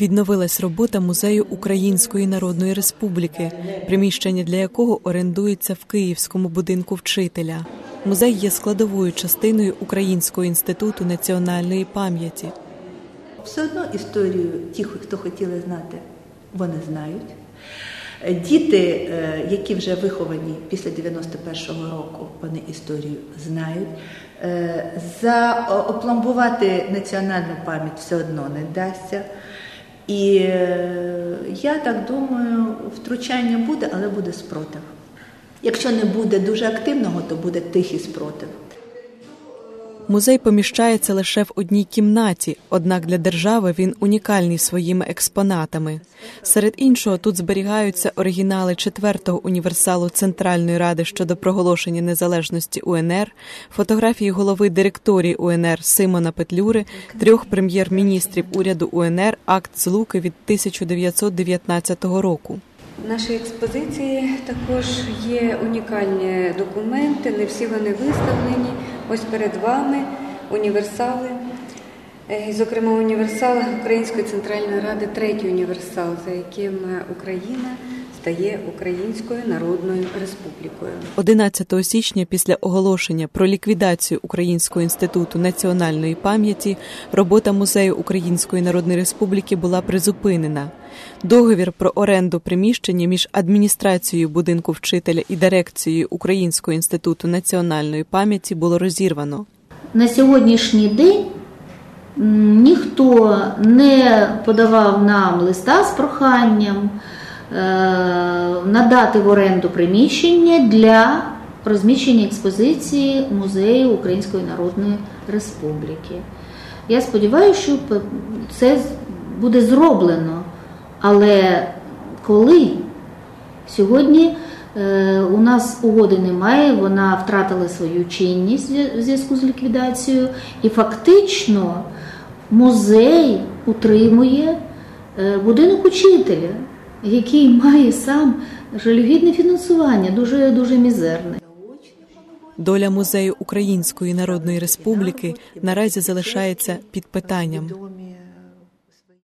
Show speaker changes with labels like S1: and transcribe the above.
S1: Відновилась робота музею Української Народної Республіки, приміщення для якого орендується в Київському будинку вчителя. Музей є складовою частиною Українського інституту національної пам'яті.
S2: Все одно історію ті, хто хотіли знати, вони знають. Діти, е, які вже виховані після 91-го року, вони історію знають. Е, За опломбувати національну пам'ять все одно не вдасться. І е, я так думаю, втручання буде, але буде спротив. Якщо не буде дуже активного, то буде тихий спротив.
S1: Музей поміщається лише в одній кімнаті, однак для держави він унікальний своїми експонатами. Серед іншого тут зберігаються оригінали четвертого універсалу Центральної ради щодо проголошення незалежності УНР, фотографії голови директорії УНР Симона Петлюри, трьох прем'єр-міністрів уряду УНР, акт злуки від 1919 року.
S3: В нашій експозиції також є унікальні документи, не всі вони виставлені. Ось перед вами універсали, Е, зокрема, універсал Української центральної ради, третій універсал, за яким Україна стає Українською Народною Республікою.
S1: 11 січня, після оголошення про ліквідацію Українського інституту національної пам'яті, робота музею Української Народної Республіки була призупинена. Договір про оренду приміщення між адміністрацією будинку вчителя і дирекцією Українського інституту національної пам'яті було розірвано.
S4: На сьогоднішній день ніхто не подавав нам листа з проханням надати в оренду приміщення для розміщення експозиції музею Української Народної Республіки. Я сподіваюся, що це буде зроблено, але коли? Сьогодні е, у нас угоди немає, вона втратила свою чинність в зв'язку з ліквідацією, і фактично музей утримує е, будинок учителя, який має сам жалюгідне фінансування, дуже дуже мізерне.
S1: Доля музею Української Народної Республіки наразі залишається під питанням.